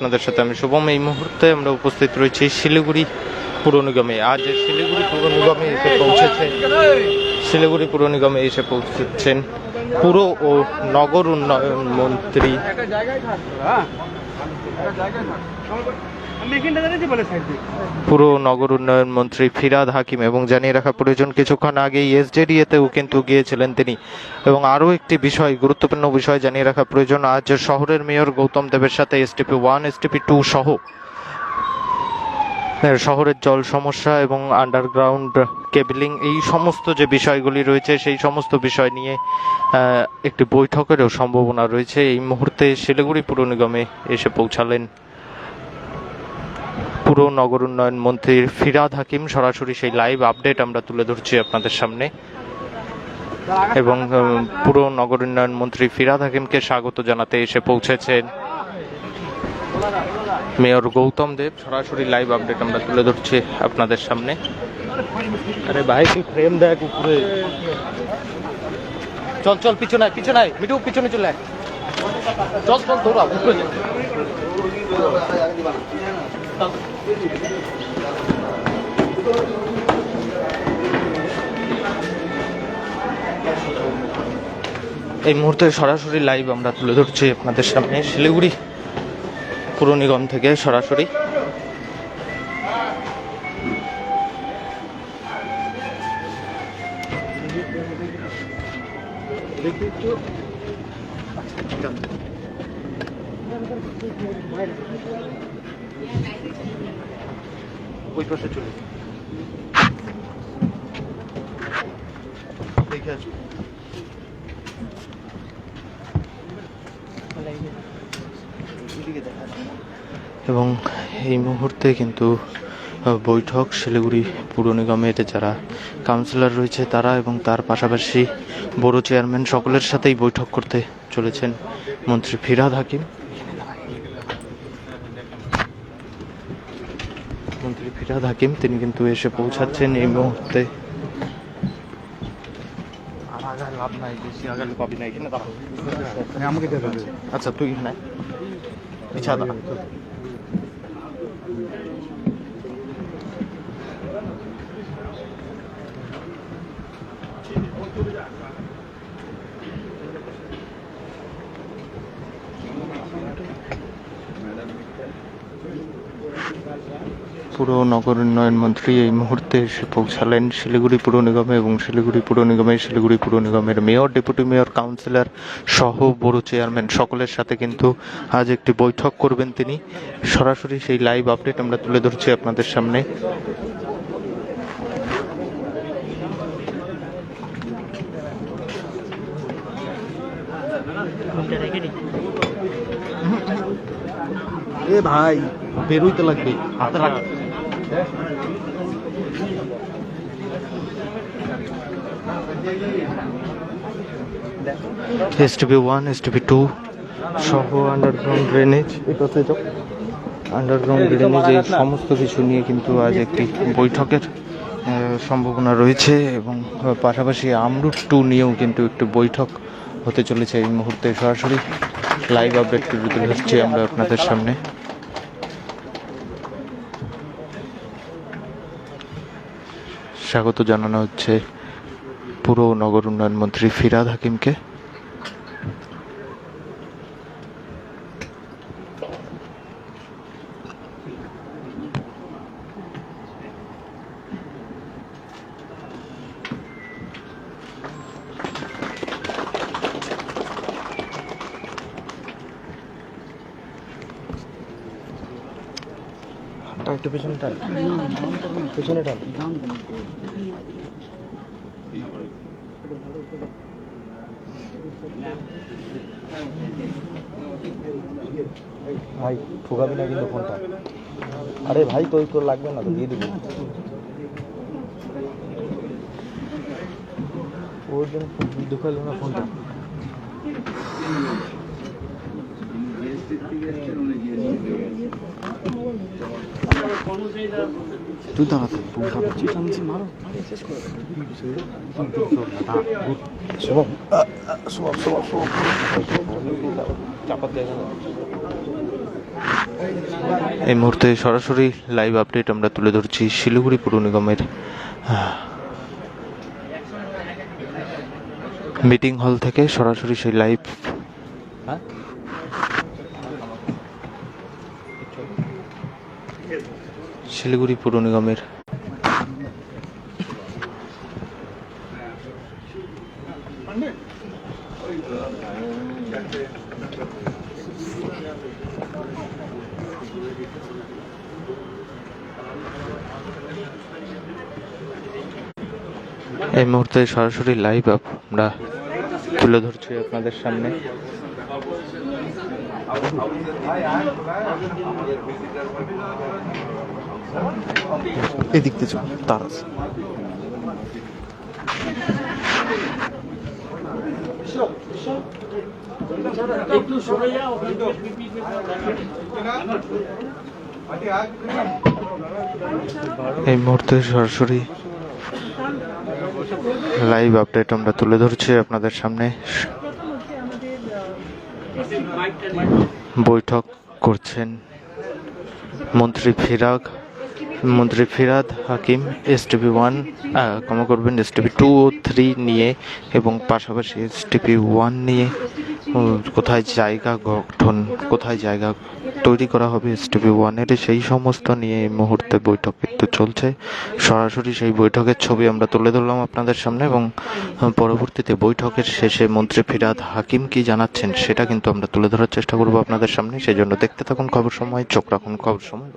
আপনাদের সাথে আমি শুভম। এই মুহূর্তে আমরা উপস্থিত রয়েছি শিলিগুড়ি পুর নিগমে। আজ শিলিগুড়ি পুর নিগমে এসে পৌঁছেছেন। শিলিগুড়ি পুর নিগমে এসে পৌঁছেছেন পুর ও নগর উন্নয়ন মন্ত্রী পুর নগর উন্নয়ন মন্ত্রী ফিরাদ হাকিম এবং জানিয়ে রাখা প্রয়োজন, কিছুক্ষণ আগে এসজেডিএতেও কিন্তু গিয়েছিলেন তিনি। এবং আরও একটি বিষয়, গুরুত্বপূর্ণ বিষয় জানিয়ে রাখা প্রয়োজন, আজ শহরের মেয়র গৌতম দেবের সাথে এসটিপি ওয়ান এসটিপি টু সহ শহরের জল সমস্যা এবং আন্ডারগ্রাউন্ড কেবলিং এই সমস্ত যে বিষয়গুলি রয়েছে, সেই সমস্ত বিষয় নিয়ে একটি বৈঠকেরও সম্ভাবনা রয়েছে। এই মুহূর্তে শিলিগুড়ি পুর নিগমে এসে পৌঁছালেন পুর নগর উন্নয়ন মন্ত্রী ফিরাদ হাকিম। সরাসরি সেই লাইভ আপডেট আমরা তুলে ধরছি আপনাদের সামনে। এবং পুর নগর উন্নয়ন মন্ত্রী ফিরাদ হাকিমকে স্বাগত জানাতে এসে পৌঁছেছেন। মেয়র গৌতম দেব সরাসরি লাইভ আপডেট আমরা তুলে ধরছি আপনাদের সামনে আরে ভাই তুই ফ্রেম দেখ উপরে চল চল পিছনে পিছনে মিঠু পিছনে চলে আয়। চল চল দৌড়া উপরে। এই মুহূর্তে সরাসরি লাইভ আমরা তুলে ধরছি আপনাদের সামনে শিলিগুড়ি পুর নিগম থেকে সরাসরি। দেখে আসো। এবং এই মুহূর্তে কিন্তু বৈঠক শিলিগুড়ি পুর নিগমের যারা কাউন্সিলর রয়েছে তারা এবং তার পাশাপাশি বড় চেয়ারম্যান সকলের সাথেই বৈঠক করতে চলেছেন মন্ত্রী ফিরাদ হাকিম। মন্ত্রী ফিরাদ হাকিম তিনি কিন্তু এসে পৌঁছাচ্ছেন এই মুহূর্তে। আচ্ছা লাভ নাই 你恰到。পুর নগর উন্নয়ন মন্ত্রী এই মুহূর্তে এসে পৌঁছালেন শিলিগুড়ি পুর নিগমে এবং শিলিগুড়ি পুর নিগমে শিলিগুড়ি পুর নিগমের মেয়র ডেপুটি মেয়র কাউন্সিলর সহ বড় চেয়ারম্যান সকলের সাথে কিন্তু আজ একটি বৈঠক করবেন তিনি। সরাসরি সেই লাইভ আপডেট আমরা তুলে ধরছি আপনাদের সামনে। এ ভাই বেরোইতে লাগবে। হাতে রাখ এসটিপি ওয়ান এসটিপি টু সহ আন্ডারগ্রাউন্ড ড্রেনেজ এটাতে আন্ডারগ্রাউন্ড ড্রেনেজ এই সমস্ত কিছু নিয়ে কিন্তু আজ একটি বৈঠকের সম্ভাবনা রয়েছে এবং পাশাপাশি আমরুট টু নিয়েও কিন্তু একটি বৈঠক হতে চলেছে এই মুহূর্তে। সরাসরি লাইভ আপডেট তুলে ধরছি আমরা আপনাদের সামনে। স্বাগত জানানো হচ্ছে পুরো নগর উন্নয়ন মন্ত্রী ফিরাদ হাকিমকে। একটু পেছনে টান। পেছনে টান। ভাই না কিন্তু ফোনটা। আরে ভাই, তোর তোর লাগবে না তো, দিয়ে দিবি। ওর জন্য ঢুকালো না ফোনটা। এই মুহূর্তে সরাসরি লাইভ আপডেট আমরা তুলে ধরছি শিলিগুড়ি পুর নিগমের মিটিং হল থেকে সরাসরি সেই লাইভ শিলিগুড়ি পৌর নিগমের। এই মুহূর্তে সরাসরি লাইভ আমরা তুলে ধরছি আপনাদের সামনে। এদিক থেকে তার এই মুহূর্তে সরাসরি লাইভ আপডেট আমরা তুলে ধরছি আপনাদের সামনে। বৈঠক করছেন মন্ত্রী ফিরাক মন্ত্রী Firhad Hakim S TP one ক্ষমা করবেন এস টিপি টু ও থ্রি নিয়ে এবং পাশাপাশি এস টিপি ওয়ান নিয়ে কোথায় জায়গা গঠন, কোথায় জায়গা তৈরি করা হবে এস টিভি ওয়ানের সেই সমস্ত নিয়ে এই মুহূর্তে বৈঠক কিন্তু চলছে। সরাসরি সেই বৈঠকের ছবি আমরা তুলে ধরলাম আপনাদের সামনে এবং পরবর্তীতে বৈঠকের শেষে মন্ত্রী ফিরাদ হাকিম কি জানাচ্ছেন সেটা কিন্তু আমরা তুলে ধরার চেষ্টা করব আপনাদের সামনে। সেই জন্য দেখতে থাকুন খবর সময়, চোখ রাখুন খবর সময়